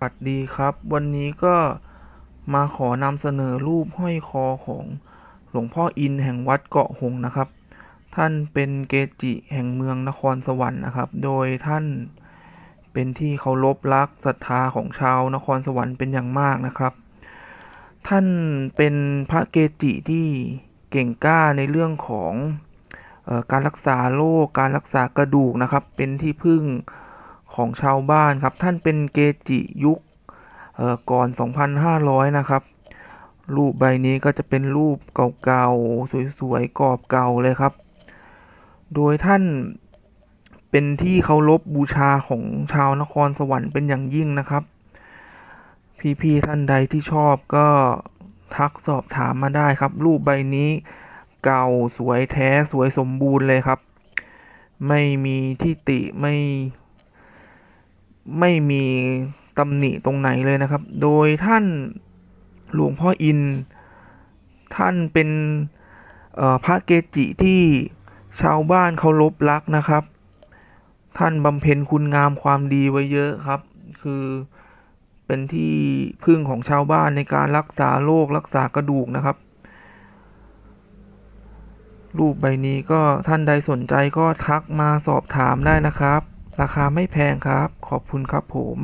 สวัสดีครับ วันนี้ก็มาขอนำเสนอรูปห้อยคอของหลวงพ่ออินแห่งวัดเกาะหงนะครับ ท่านเป็นเกจิแห่งเมืองนครสวรรค์นะครับ โดยท่านเป็นที่เคารพรักศรัทธาของชาวนครสวรรค์เป็นอย่างมากนะครับ ท่านเป็นพระเกจิที่เก่งกล้าในเรื่องของออการรักษาโรคการรักษากระดูกนะครับ เป็นที่พึ่ง ของชาวบ้านครับ ท่านเป็นเกจิยุคเอ่อก่อน 2,500 นะครับ รูปใบนี้ก็จะเป็นรูปเก่าๆ สวยๆ กรอบเก่าเลยครับ โดยท่านเป็นที่เคารพบูชาของชาวนครสวรรค์เป็นอย่างยิ่งนะครับ พี่ๆท่านใดที่ชอบก็ทักสอบถามมาได้ครับ รูปใบนี้เก่าสวยแท้สวยสมบูรณ์เลยครับ ไม่มีที่ติไม่ ไม่มีตำหนิตรงไหนเลยนะครับ โดยท่านหลวงพ่ออิน ท่านเป็นพระเกจิที่ชาวบ้านเคารพรักนะครับ ท่านบำเพ็ญคุณงามความดีไว้เยอะครับ คือเป็นที่พึ่งของชาวบ้านในการรักษาโรครักษากระดูกนะครับ รูปใบนี้ก็ท่านใดสนใจก็ทักมาสอบถามได้นะครับ ราคาไม่แพงครับ ขอบคุณครับผม